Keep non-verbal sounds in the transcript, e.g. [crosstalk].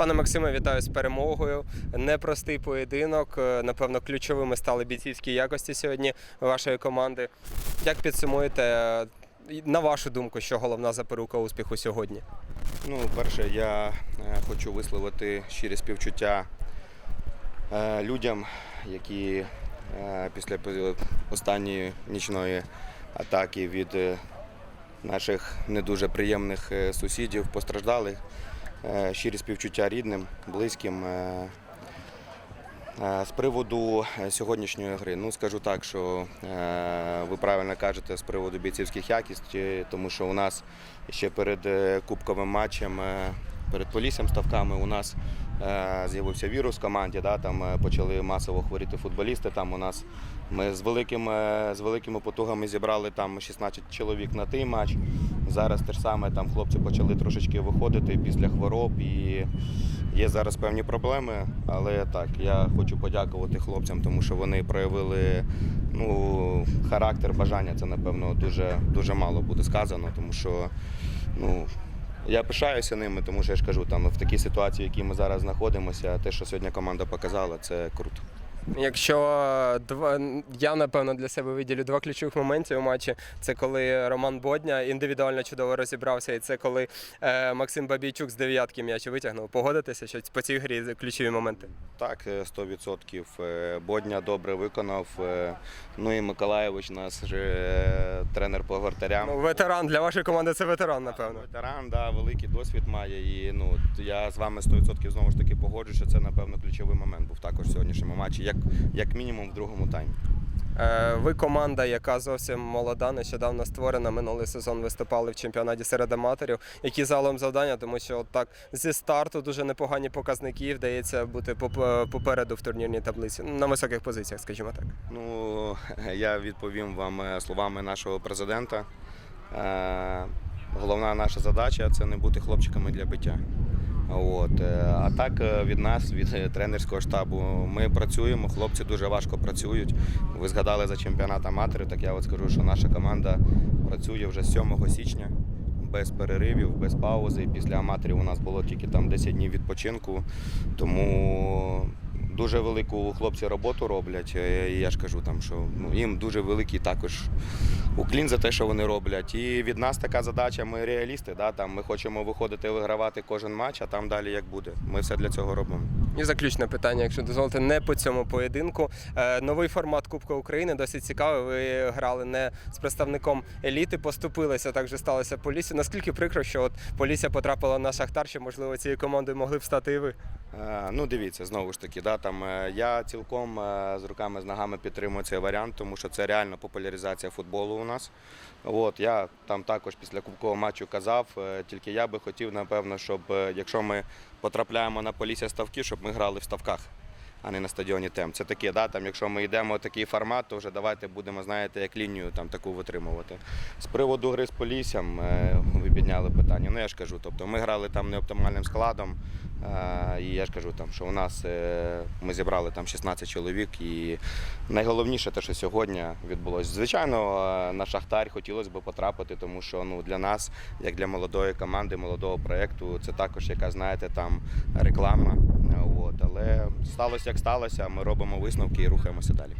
Пане Максиме, вітаю з перемогою. Непростий поєдинок. Е, Напевно, ключовими стали бійцівські якості сьогодні вашої команди. Як підсумуєте, е, на вашу думку, що головна запорука успіху сьогодні? Ну, перше, я е, хочу висловити щирі співчуття людям, які після останньої нічної атаки від наших не дуже приємних сусідів постраждали. Е, Щирі співчуття рідним, близьким. Е, Е, З приводу сьогоднішньої гри, ну скажу так, що ви правильно кажете з приводу бійцівських якостей, тому що у нас ще перед кубковим матчем, перед поліссям ставками у нас з'явився вірус в команді. Да, там почали масово хворіти футболісти. Там у нас ми з великим, е, з великими потугами зібрали там 16 чоловік на той матч. Зараз те ж саме там хлопці почали трошечки виходити після хвороб і є зараз певні проблеми. Але так, я хочу подякувати хлопцям, тому що вони проявили ну, характер, бажання. Це напевно дуже, дуже мало буде сказано, тому що ну, я пишаюся ними, тому що я ж кажу, там в такій ситуації, в якій ми зараз знаходимося, те, що сьогодні команда показала, це круто. Якщо е, два я напевно для себе виділю два ключових моменти у матчі. Це коли Роман Бодня індивідуально чудово розібрався, і це коли е, Максим Бабійчук з дев'ятки м'яч витягнув. Погодитеся, що по цій грі ключові моменти. Так, е, 100%. Е, Бодня добре виконав. е, Ну і Миколаєвич, наш е, тренер по вратарям. Ну, ветеран для вашої команди це ветеран, напевно. Ветеран, да, великий досвід має. І ну, я з вами 100% знову ж таки погоджуюсь, що це, напевно, ключовий момент був також в сьогоднішньому матчі, як, як мінімум в другому таймі. Е, Ви команда, яка зовсім молода, нещодавно створена. Минулий сезон виступали в чемпіонаті серед аматорів. Які загалом завдання, тому що от так зі старту дуже непогані показники. Вдається бути попереду в турнірній таблиці на високих позиціях, скажімо так. Ну, [laughs] я відповім вам е, словами нашого президента. Е, Головна наша задача це не бути хлопчиками для биття. От. е, А так е, від нас, від е, тренерського штабу, ми працюємо, хлопці дуже важко працюють. Ви згадали за чемпіонат аматорів, так я от скажу, що наша команда працює вже з 7 січня. Без переривів, без паузи. Після аматорів у нас було тільки там 10 днів відпочинку. Тому дуже велику хлопці роботу роблять. Е, я ж кажу, там, що ну, їм дуже великий також уклін за те, що вони роблять. І від нас така задача, ми реалісти. Да? Там, ми хочемо виходити вигравати кожен матч, а там далі як буде. Ми все для цього робимо. І заключне питання, якщо дозволите, не по цьому поєдинку. Е, Новий формат Кубка України досить цікавий. Ви грали не з представником еліти, поступилися. Так же сталося Полісся. Наскільки прикро, що от Полісся потрапила на Шахтар, що можливо цією командою могли б стати і ви. Е, Ну, дивіться, знову ж таки, да, там, е, я цілком з руками, з ногами підтримую цей варіант, тому що це реально популяризація футболу у нас. От, я там також після кубкового матчу казав, тільки я би хотів, напевно, щоб якщо ми потрапляємо на полісся ставки, щоб ми грали в ставках. А не на стадіоні Тем. Це таке, да, там, якщо ми йдемо в такий формат, то вже давайте будемо, знаєте, як лінію там таку витримувати. З приводу гри з Поліссям е, ви підняли питання. Ну я ж кажу, тобто ми грали там неоптимальним складом. е, І я ж кажу, там, що у нас е, ми зібрали там 16 чоловік, і найголовніше те, що сьогодні відбулося. Звичайно, на Шахтар хотілося б потрапити, тому що ну, для нас, як для молодої команди, молодого проєкту, це також яка, знаєте, там реклама. От, але сталося як сталося, ми робимо висновки і рухаємося далі.